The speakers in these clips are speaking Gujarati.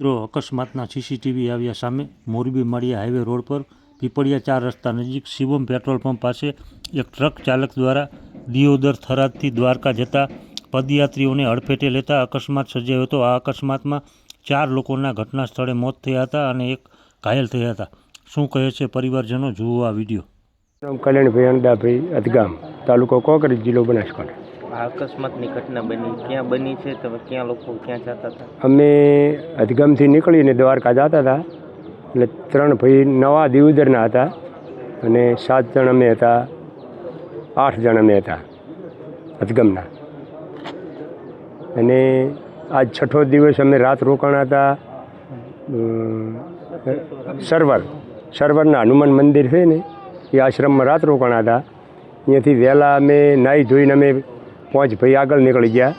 મિત્રો, અકસ્માતના સીસીટીવી આવ્યા સામે મોરબી માળિયા હાઈવે રોડ પર પીપળિયા ચાર રસ્તા નજીક શિવમ પેટ્રોલ પંપ પાસે એક ટ્રક ચાલક દ્વારા દિયોદર થરાદથી દ્વારકા જતા પદયાત્રીઓને હડફેટે લેતા અકસ્માત સર્જાયો હતો. આ અકસ્માતમાં ચાર લોકોના ઘટના સ્થળે મોત થયા હતા અને એક ઘાયલ થયા હતા. શું કહે છે પરિવારજનો? જુઓ આ વીડિયો. કલ્યાણભાઈ અંડાભાઈ અદગામ તાલુકો કોકરી જિલ્લો બનાસકાંઠા. અકસ્માતની ઘટના બની? ક્યાં બની છે તમે? ક્યાં લોકો ક્યાં જતા હતા? અમે અધગમથી નીકળીને દ્વારકા જતા હતા. એટલે ત્રણ ભાઈ નવા દિવદરના હતા અને સાત જણ અમે હતા, આઠ જણ અમે હતા અધગમના. અને આજ છઠ્ઠો દિવસ અમે રાત રોકાણા હતા સરવર સર્વર. સર્વરના હનુમાન મંદિર છે ને, એ આશ્રમમાં રાત રોકાણા હતા. અહીંયાથી વહેલા અમે નાહી ધોઈને અમે પાંચ ભાઈ આગળ નીકળી ગયા.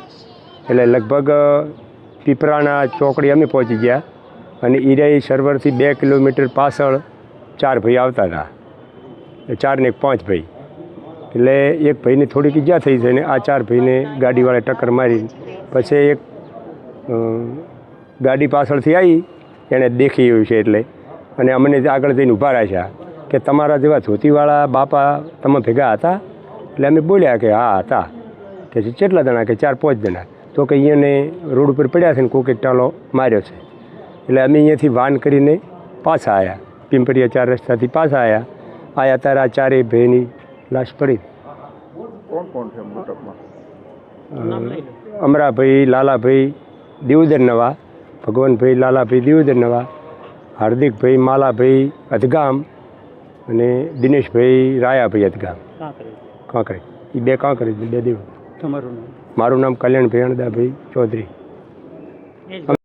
એટલે લગભગ પીપરાના ચોકડી અમે પહોંચી ગયા અને ઈરાઈ સર્વરથી બે કિલોમીટર પાછળ ચાર ભાઈ આવતા હતા. ચારને એક પાંચ ભાઈ. એટલે એક ભાઈને થોડીક ઈજા થઈ છે ને આ ચાર ભાઈને ગાડીવાળા ટક્કર મારી પછી એક ગાડી પાછળથી આવી એણે દેખી એવું છે એટલે. અને અમને આગળ જઈને ઊભા રાખ્યા કે તમારા જેવા ધોતીવાળા બાપા તમે ભેગા હતા? એટલે અમે બોલ્યા કે હા, હતા. કે છે કેટલા જણા કે ચાર પાંચ જણા. તો કે અહીંયાને રોડ ઉપર પડ્યા છે ને કોકે ટાલો માર્યો છે. એટલે અમે અહીંયાથી વાન કરીને પાછા આવ્યા પિંપરિયા ચાર રસ્તાથી પાછા આવ્યા આયા ત્યારે આ ચારેય ભાઈની લાશ પડી. અમરાભાઈ લાલાભાઈ દેવુદર નવા ભગવાનભાઈ લાલાભાઈ દેવુદર નવા હાર્દિકભાઈ માલાભાઈ અધગામ અને દિનેશભાઈ રાયાભાઈ અધગામ. કાંકરે એ બે કાંકરે બે દેવ મારું નામ કલ્યાણ અણદાભાઈ ચૌધરી.